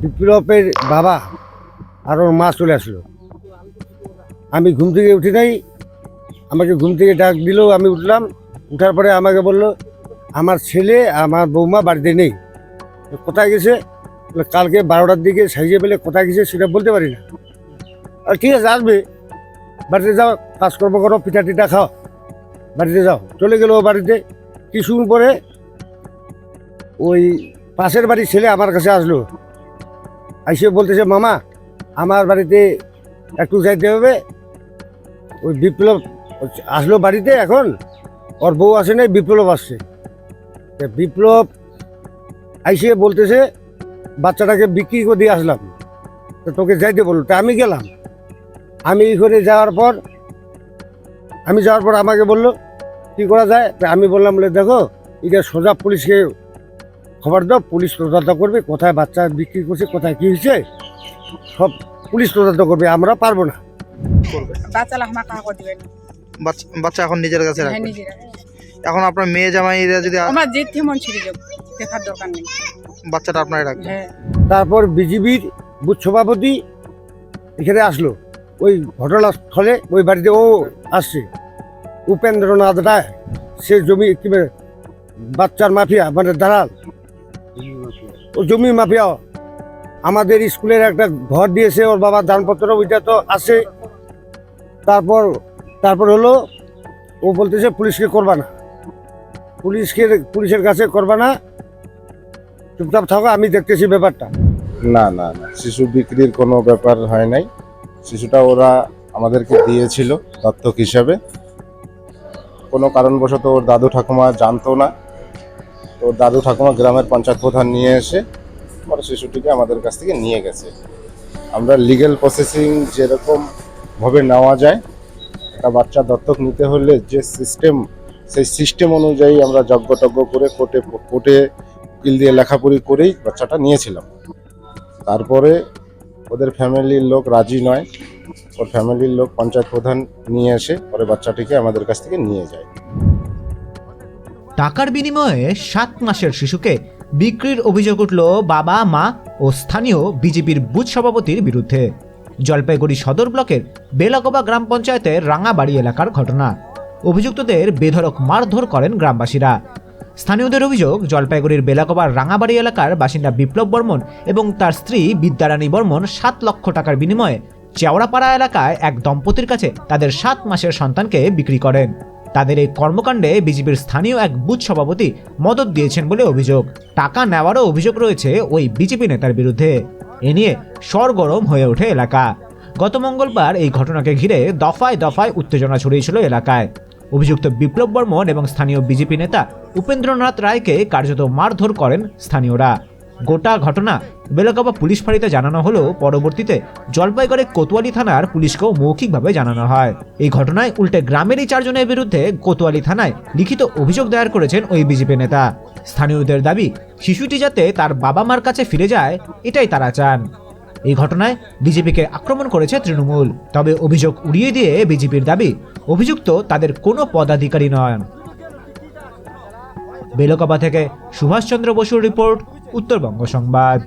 বিপ্লবের বাবা আর ওর মা চলে আসলো। আমি ঘুম থেকে উঠি নাই। আমাকে ঘুম থেকে ডাক দিল, আমি উঠলাম। উঠার পরে আমাকে বলল, আমার ছেলে, আমার বৌমা বাড়িতে নেই। কোথায় গেছে? কালকে বারোটার দিকে সাজিয়ে পেলে কোথায় গেছে সেটা বলতে পারি না। আর ঠিক আছে, আসবে। বাড়িতে যাও, কাজকর্ম করো, পিঠা টিঠা খাও। বাড়িতে যাও। চলে গেল বাড়িতে। কিছুক্ষণ পরে ওই পাশের বাড়ির ছেলে আমার কাছে আসলো। আইসে বলতেছে, মামা, আমার বাড়িতে একটু যাইতে হবে। ওই বিপ্লব আসলো বাড়িতে এখন, ওর বউ আসে নাই, বিপ্লব আসছে। বিপ্লব আইসে বলতেছে, বাচ্চাটাকে বিক্রি করে দিয়ে আসলাম। তো তোকে যাইতে বলল। তা আমি গেলাম। আমি এখানে যাওয়ার পর, আমি যাওয়ার পর আমাকে বলল, কি করা যায়? তা আমি বললাম, বলে দেখো, এটা সোজা পুলিশকে খবর দাও পুলিশ তদন্ত করবে কোথায় বাচ্চা বিক্রি করছে কোথায় কি হয়েছে সব পুলিশ তদন্ত করবে আমরা পারব না। করবে বাচ্চা এখন নিজের কাছে হ্যাঁ রাখবে। এখন আপনার মেয়ে জামাইরা যদি আমার মন দেখার দরকার নেই। বাচ্চাটা আপনার রাখবে হ্যাঁ। তারপর বিজিবির বুথ সভাপতি এখানে আসলো। ওই ঘটনাস্থলে ওই বাড়িতে ও আসছে। উপেন্দ্রনাথ রায় সে জমি কি বাচ্চার মাফিয়া মানে দালাল। জমি মাফিয়া, আমাদের স্কুলের একটা ঘর দিয়েছে, ওর বাবার দানপত্র, ওইটা তো আছে। তারপর তারপর হলো, ও বলতেছে, পুলিশকে করবা না। পুলিশকে, পুলিশের কাছে করবা না। চুপচাপ থাকো, আমি দেখতেছি ব্যাপারটা। না না না, শিশু বিক্রির কোনো ব্যাপার হয় নাই। শিশুটা ওরা আমাদেরকে দিয়েছিল, দত্তক হিসাবে। কোনো কারণবশত ওর দাদু ঠাকুমা জানতো না। তো দাদু ঠাকুমা গ্রামের পঞ্চায়েত প্রধান নিয়ে এসে পরে শিশুটিকে আমাদের কাছ থেকে নিয়ে গেছে। আমরা লিগেল প্রসেসিং যেরকম ভাবে নেওয়া যায়, একটা বাচ্চা দত্তক নিতে হলে যে সিস্টেম সেই সিস্টেম অনুযায়ী আমরা যজ্ঞটজ্ঞ করে কোর্টে কোর্টে উকিল দিয়ে লেখাপড়ি করেই বাচ্চাটা নিয়েছিলাম। তারপরে ওদের ফ্যামিলির লোক রাজি নয়, ওর ফ্যামিলির লোক পঞ্চায়েত প্রধান নিয়ে এসে পরে বাচ্চাটিকে আমাদের কাছ থেকে নিয়ে যায়। টাকার বিনিময়ে সাত মাসের শিশুকে বিক্রির অভিযোগ উঠল বাবা, মা ও স্থানীয় বিজেপির বুথ সভাপতির বিরুদ্ধে। জলপাইগুড়ি সদর ব্লকের বেলাগোবা গ্রাম পঞ্চায়েতের রাঙাবাড়ি এলাকার ঘটনা। অভিযুক্তদের বেধড়ক মারধর করেন গ্রামবাসীরা। স্থানীয়দের অভিযোগ, জলপাইগুড়ির বেলাগোবার রাঙাবাড়ি এলাকার বাসিন্দা বিপ্লব বর্মন এবং তার স্ত্রী বিদ্যারানী বর্মন সাত লক্ষ টাকার বিনিময়ে চেওড়াপাড়া এলাকায় এক দম্পতির কাছে তাদের সাত মাসের সন্তানকে বিক্রি করেন। তাদের এই কর্মকাণ্ডে বিজেপির স্থানীয় এক বুথ সভাপতি মদত দিয়েছেন বলে অভিযোগ। টাকা নেওয়ারও অভিযোগ রয়েছে ওই বিজেপি নেতার বিরুদ্ধে। এ নিয়ে সরগরম হয়ে ওঠে এলাকা। গত মঙ্গলবার এই ঘটনাকে ঘিরে দফায় দফায় উত্তেজনা ছড়িয়েছিল এলাকায়। অভিযুক্ত বিপ্লব বর্মন এবং স্থানীয় বিজেপি নেতা উপেন্দ্রনাথ রায়কে কার্যত মারধর করেন স্থানীয়রা। গোটা ঘটনা বেলগাবা পুলিশ ফাঁড়িতে জানানো হলেও পরবর্তীতে জলপাইগুড়ি কোতোয়ালি থানার পুলিশকেও মৌখিকভাবে জানানো হয়। এই ঘটনায় উল্টে গ্রামেরই চারজনের বিরুদ্ধে কোতোয়ালি থানায় লিখিত অভিযোগ দায়ের করেছেন ওই বিজেপি নেতা। স্থানীয়দের দাবি, শিশুটি যাতে তার বাবা মার কাছে ফিরে যায়, এটাই তারা চান। এই ঘটনায় বিজেপিকে আক্রমণ করেছে তৃণমূল, তবে অভিযোগ উড়িয়ে দিয়ে বিজেপির দাবি, অভিযুক্ত তাদের কোনো পদাধিকারী নয় বেলকাবা থেকে সুভাষচন্দ্র বসুর রিপোর্ট উত্তরবঙ্গ সংবাদ।